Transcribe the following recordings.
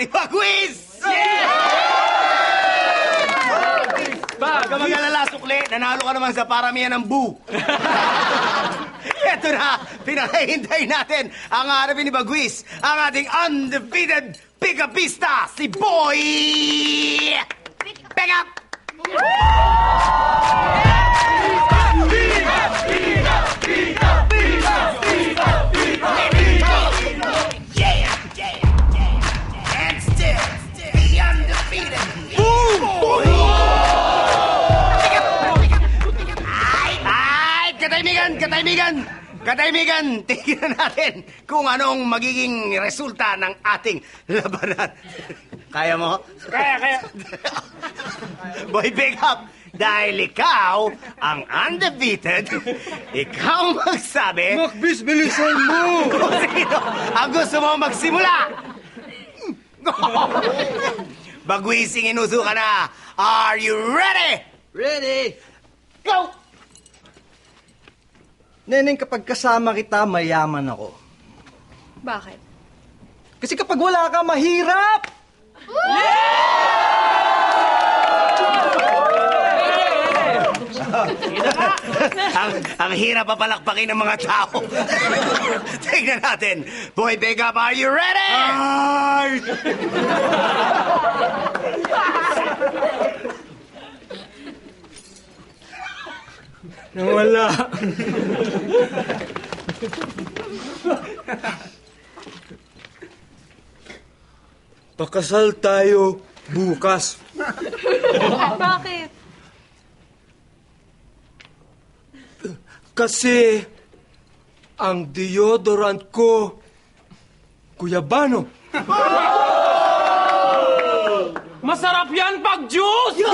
si Bagwis! Huwag ka mag-alala, sukli. Nanalo ka naman sa paramihan ng boo. Ito na, pinakahintay natin ang harapin ni Bagwis, ang ating undefeated pick-upista, si Boy! Pick up! Yeah, katahimikan, katahimikan, katahimikan. Tingnan natin kung anong magiging resulta ng ating labanan. Kaya mo? Kaya, kaya. Boy, pick up. Dahil ikaw ang undefeated, ikaw magsabi Makbis, bilisan mo! kung sino ang gusto mo magsimula. Bagwising inuso ka na. Are you ready? Ready! Go! Neneng, kapag kasama kita, mayaman ako. Bakit? Kasi kapag wala ka, mahirap! ang, ang hirap papalakpakin ng mga tao. Tingnan natin. Boy, up, are you ready? Nawala. Pakasal tayo bukas. Bakit? Kasi ang deodorant ko, Kuyabano. Masarap yan pag juice!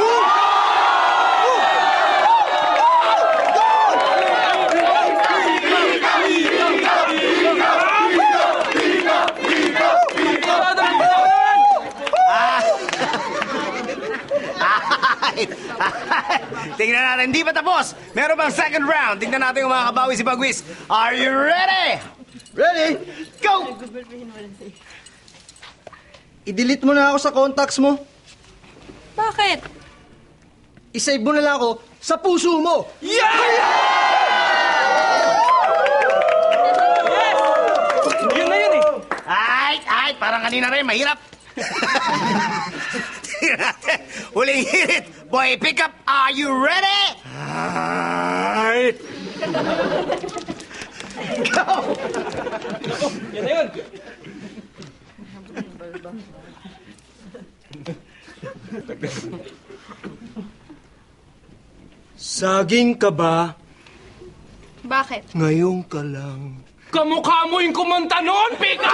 Tingnan natin, hindi pa tapos. Meron pang second round. Tingnan natin kung makakabawi si Bagwis. Are you ready? Ready? Go! I-delete mo na ako sa contacts mo. Bakit? I-save mo na lang ako sa puso mo. Yun na yun eh. Ay, ay, parang kanina rin, mahirap. Natin. Huling hirit. Boy, pick up. Are you ready? Ay. Go! Yun na yun. Saging ka ba? Bakit? Ngayon ka lang. Kamukha mo yung kumanta noon, Pika!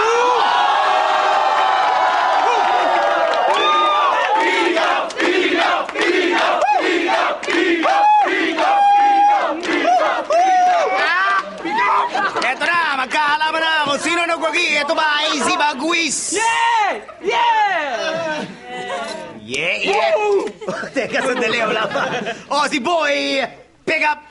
Eto na, magkahalaman na kung sino nagwagi. Ito ba ay si Bagwis? Yeah! Yeah! Yeah, yeah. Teka, sandali, wala pa. O, si Boy, pick up.